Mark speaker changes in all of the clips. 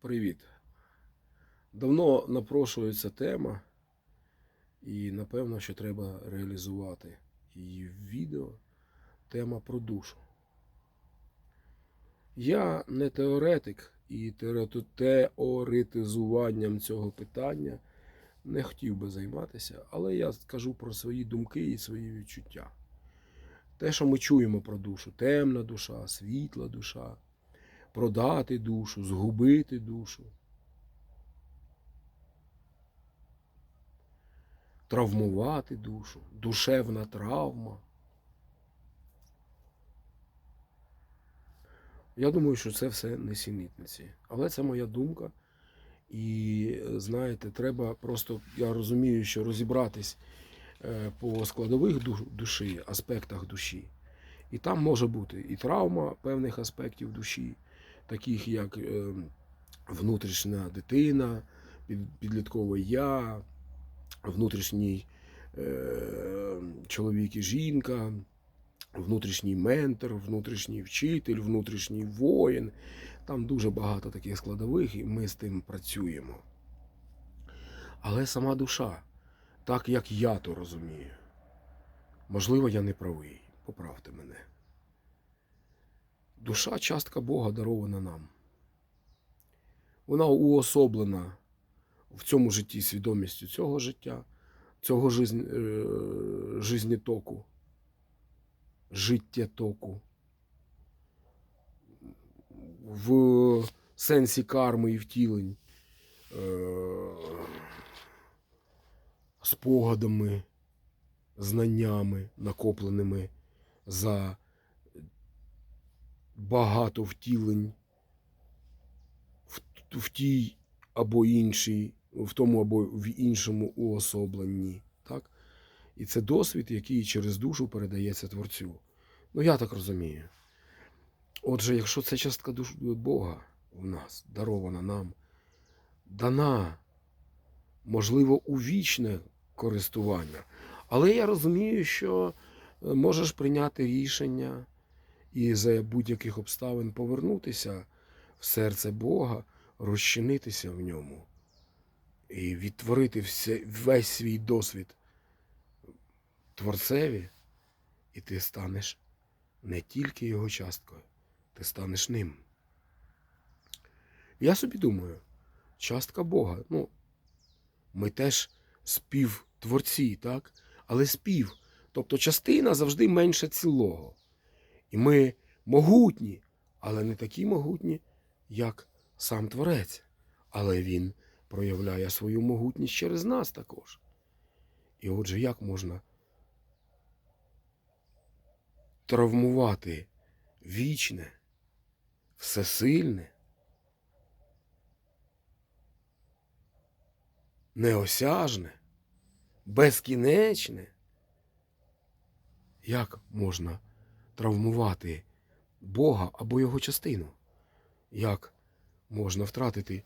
Speaker 1: Привіт. Давно напрошується тема, і напевно, що треба реалізувати її в відео. Тема про душу. Я не теоретик і теоретизуванням цього питання не хотів би займатися, але я скажу про свої думки і свої відчуття. Те, що ми чуємо про душу, темна душа, світла душа продати душу, згубити душу. Травмувати душу, душевна травма. Я думаю, що це все несімітниці. Але це моя думка. І знаєте, треба просто, я розумію, що розібратись е, по складових душі, аспектах душі. І там може бути і травма певних аспектів душі, таких як е, внутрішня дитина, під- підліткове я, внутрішній е, чоловік і жінка, внутрішній ментор, внутрішній вчитель, внутрішній воїн. Там дуже багато таких складових, і ми з тим працюємо. Але сама душа, так як я то розумію, можливо, я не правий, поправте мене. Душа частка Бога дарована нам. Вона уособлена в цьому житті свідомістю цього життя, цього е, життєтоку. В сенсі карми і втілень, е, спогадами, знаннями, накопленими за багато втілень в, тій або іншій, в тому або в іншому уособленні. Так? І це досвід, який через душу передається творцю. Ну, я так розумію. Отже, якщо це частка душ Бога в нас, дарована нам, дана, можливо, у вічне користування. Але я розумію, що е, можеш прийняти рішення і за будь-яких обставин повернутися в серце Бога, розчинитися в ньому і відтворити все, весь свій досвід Творцеві, і ти станеш не тільки його часткою, ти станеш ним. Я собі думаю, частка Бога, ну, ми теж співтворці, так? Але спів, тобто частина завжди менше цілого. І ми могутні, але не такі могутні, як сам Творець. Але Він проявляє свою могутність через нас також. І отже, як можна травмувати вічне, всесильне, неосяжне, безкінечне? Як можна травмувати Бога або його частину? Як можна втратити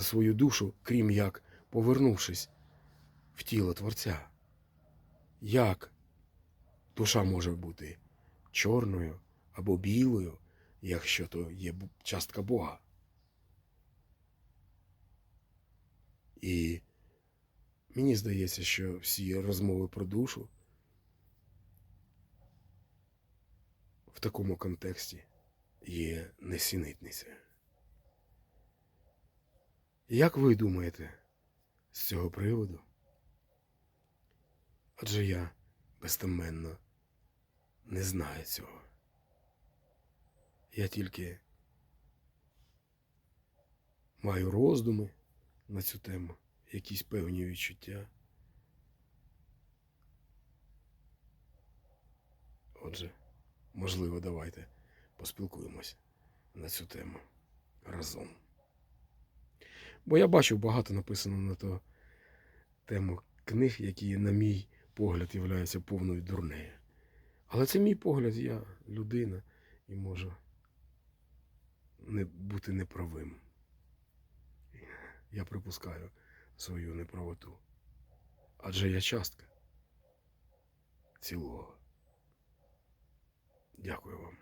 Speaker 1: свою душу, крім як повернувшись в тіло Творця? Як душа може бути чорною або білою, якщо то є частка Бога? І мені здається, що всі розмови про душу в такому контексті є несінитницею. Як ви думаєте з цього приводу? Адже я безтеменно не знаю цього. Я тільки маю роздуми на цю тему, якісь певні відчуття. Отже, можливо, давайте поспілкуємось на цю тему разом. Бо я бачив багато написано на ту тему книг, які, на мій погляд, являються повною дурнею. Але це мій погляд, я людина і можу не бути неправим. Я припускаю свою неправоту. Адже я частка цілого. Дякую вам.